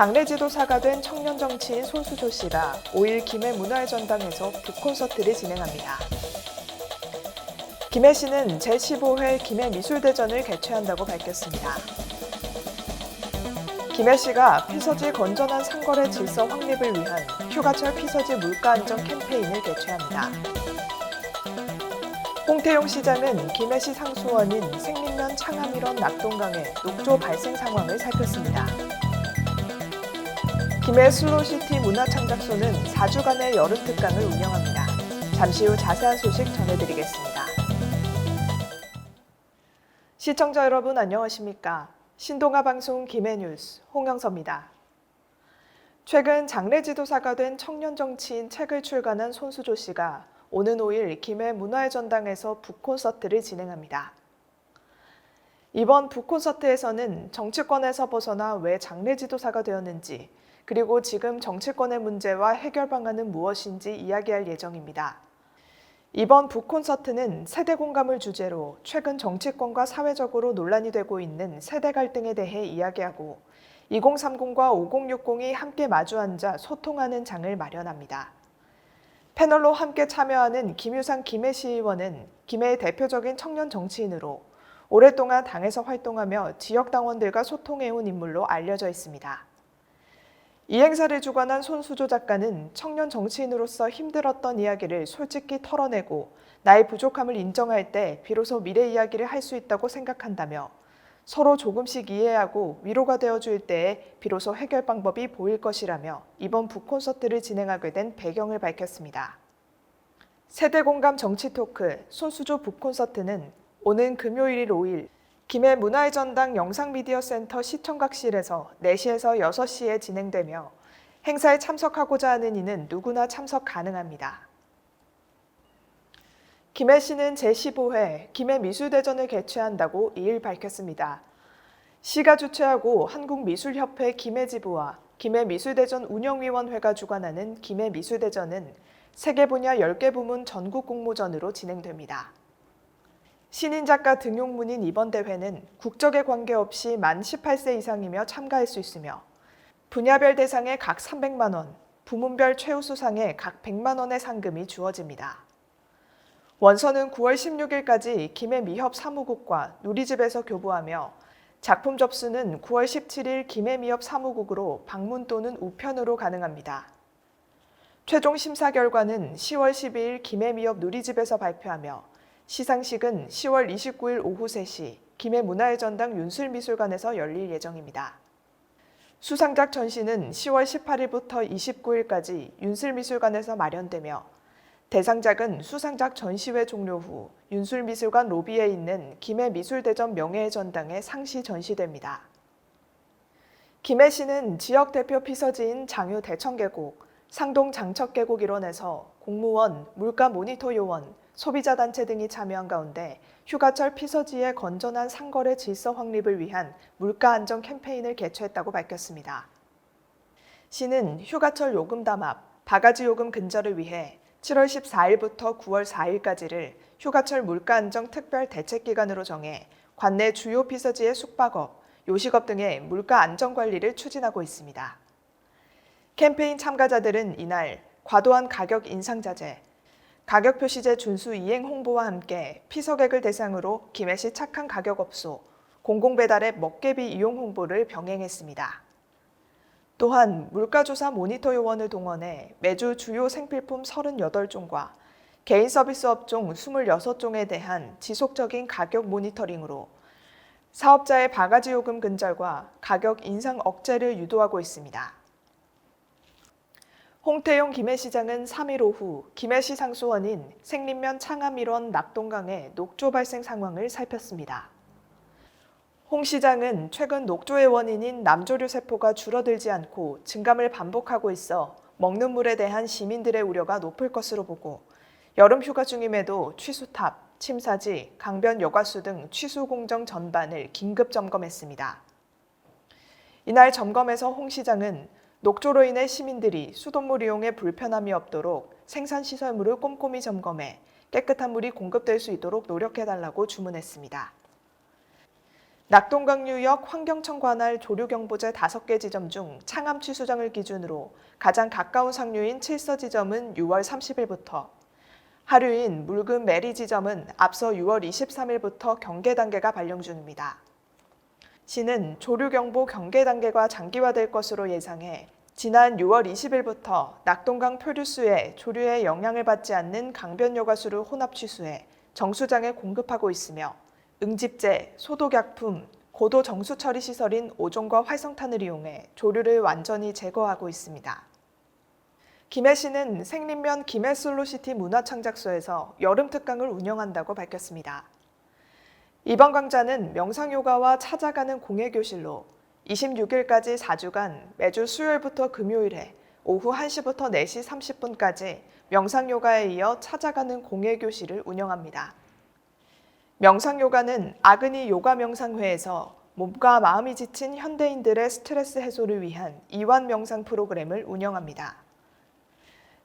장례 지도사가 된 청년 정치인 손수조 씨가 5일 김해 문화의 전당에서 북콘서트를 진행합니다. 김해 씨는 제15회 김해 미술대전을 개최한다고 밝혔습니다. 김해 씨가 피서지 건전한 상거래 질서 확립을 위한 휴가철 피서지 물가 안정 캠페인을 개최합니다. 홍태용 시장은 김해시 상수원인 생민면 창암일원 낙동강의 녹조 발생 상황을 살폈습니다. 김해 슬로시티 문화창작소는 4주간의 여름 특강을 운영합니다. 잠시 후 자세한 소식 전해드리겠습니다. 시청자 여러분 안녕하십니까? 신동아 방송 김해 뉴스 홍영서입니다. 최근 장례 지도사가 된 청년 정치인 책을 출간한 손수조 씨가 오는 5일 김해 문화의 전당에서 북콘서트를 진행합니다. 이번 북콘서트에서는 정치권에서 벗어나 왜 장례 지도사가 되었는지 그리고 지금 정치권의 문제와 해결 방안은 무엇인지 이야기할 예정입니다. 이번 북콘서트는 세대 공감을 주제로 최근 정치권과 사회적으로 논란이 되고 있는 세대 갈등에 대해 이야기하고 2030과 5060이 함께 마주 앉아 소통하는 장을 마련합니다. 패널로 함께 참여하는 김유상 김해 시 의원은 김해의 대표적인 청년 정치인으로 오랫동안 당에서 활동하며 지역 당원들과 소통해온 인물로 알려져 있습니다. 이 행사를 주관한 손수조 작가는 청년 정치인으로서 힘들었던 이야기를 솔직히 털어내고 나의 부족함을 인정할 때 비로소 미래 이야기를 할 수 있다고 생각한다며 서로 조금씩 이해하고 위로가 되어줄 때에 비로소 해결 방법이 보일 것이라며 이번 북콘서트를 진행하게 된 배경을 밝혔습니다. 세대 공감 정치 토크 손수조 북콘서트는 오는 금요일 5일 김해 문화의 전당 영상미디어센터 시청각실에서 4시에서 6시에 진행되며 행사에 참석하고자 하는 이는 누구나 참석 가능합니다. 김해 시는 제15회 김해 미술대전을 개최한다고 2일 밝혔습니다. 시가 주최하고 한국미술협회 김해지부와 김해미술대전 운영위원회가 주관하는 김해미술대전은 세계 분야 10개 부문 전국 공모전으로 진행됩니다. 신인 작가 등용문인 이번 대회는 국적에 관계없이 만 18세 이상이며 참가할 수 있으며 분야별 대상에 각 300만 원, 부문별 최우수상에 각 100만 원의 상금이 주어집니다. 원서는 9월 16일까지 김해 미협 사무국과 누리집에서 교부하며 작품 접수는 9월 17일 김해 미협 사무국으로 방문 또는 우편으로 가능합니다. 최종 심사 결과는 10월 12일 김해 미협 누리집에서 발표하며 시상식은 10월 29일 오후 3시 김해 문화의 전당 윤술미술관에서 열릴 예정입니다. 수상작 전시는 10월 18일부터 29일까지 윤술미술관에서 마련되며 대상작은 수상작 전시회 종료 후 윤술미술관 로비에 있는 김해 미술대전 명예의 전당에 상시 전시됩니다. 김해시는 지역 대표 피서지인 장유 대청계곡, 상동 장척계곡 일원에서 공무원, 물가 모니터 요원, 소비자 단체 등이 참여한 가운데 휴가철 피서지의 건전한 상거래 질서 확립을 위한 물가 안정 캠페인을 개최했다고 밝혔습니다. 시는 휴가철 요금 담합, 바가지 요금 근절을 위해 7월 14일부터 9월 4일까지를 휴가철 물가 안정 특별 대책 기간으로 정해 관내 주요 피서지의 숙박업, 요식업 등의 물가 안정 관리를 추진하고 있습니다. 캠페인 참가자들은 이날 과도한 가격 인상 자제, 가격 표시제 준수 이행 홍보와 함께 피서객을 대상으로 김해시 착한 가격 업소, 공공배달앱 먹개비 이용 홍보를 병행했습니다. 또한 물가조사 모니터 요원을 동원해 매주 주요 생필품 38종과 개인 서비스 업종 26종에 대한 지속적인 가격 모니터링으로 사업자의 바가지 요금 근절과 가격 인상 억제를 유도하고 있습니다. 홍태용 김해시장은 3일 오후 김해시 상수원인 생림면 창암 일원 낙동강의 녹조 발생 상황을 살폈습니다. 홍 시장은 최근 녹조의 원인인 남조류 세포가 줄어들지 않고 증감을 반복하고 있어 먹는 물에 대한 시민들의 우려가 높을 것으로 보고 여름 휴가 중임에도 취수탑, 침사지, 강변 여과수 등 취수 공정 전반을 긴급 점검했습니다. 이날 점검에서 홍 시장은 녹조로 인해 시민들이 수돗물 이용에 불편함이 없도록 생산시설물을 꼼꼼히 점검해 깨끗한 물이 공급될 수 있도록 노력해달라고 주문했습니다. 낙동강유역 환경청 관할 조류경보제 5개 지점 중 창암 취수장을 기준으로 가장 가까운 상류인 칠서 지점은 6월 30일부터, 하류인 묽은 메리 지점은 앞서 6월 23일부터 경계 단계가 발령 중입니다. 시는 조류경보 경계 단계가 장기화될 것으로 예상해 지난 6월 20일부터 낙동강 표류수에 조류의 영향을 받지 않는 강변여가수를 혼합 취수해 정수장에 공급하고 있으며 응집제, 소독약품, 고도 정수 처리 시설인 오종과 활성탄을 이용해 조류를 완전히 제거하고 있습니다. 김해시는 생림면 김해솔로시티 문화창작소에서 여름 특강을 운영한다고 밝혔습니다. 이번 강좌는 명상요가와 찾아가는 공예교실로 26일까지 4주간 매주 수요일부터 금요일에 오후 1시부터 4시 30분까지 명상요가에 이어 찾아가는 공예교실을 운영합니다. 명상요가는 아그니 요가 명상회에서 몸과 마음이 지친 현대인들의 스트레스 해소를 위한 이완 명상 프로그램을 운영합니다.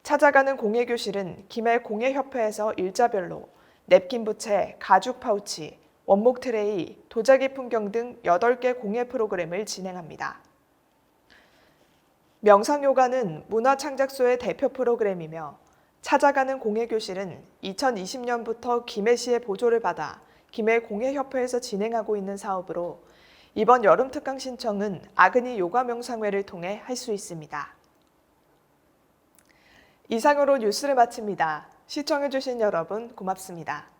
찾아가는 공예교실은 김해 공예협회에서 일자별로 냅킨 부채, 가죽 파우치, 원목 트레이, 도자기 풍경 등 8개 공예 프로그램을 진행합니다. 명상요가는 문화창작소의 대표 프로그램이며 찾아가는 공예교실은 2020년부터 김해시의 보조를 받아 김해 공예협회에서 진행하고 있는 사업으로 이번 여름 특강 신청은 아그니 요가 명상회를 통해 할 수 있습니다. 이상으로 뉴스를 마칩니다. 시청해주신 여러분 고맙습니다.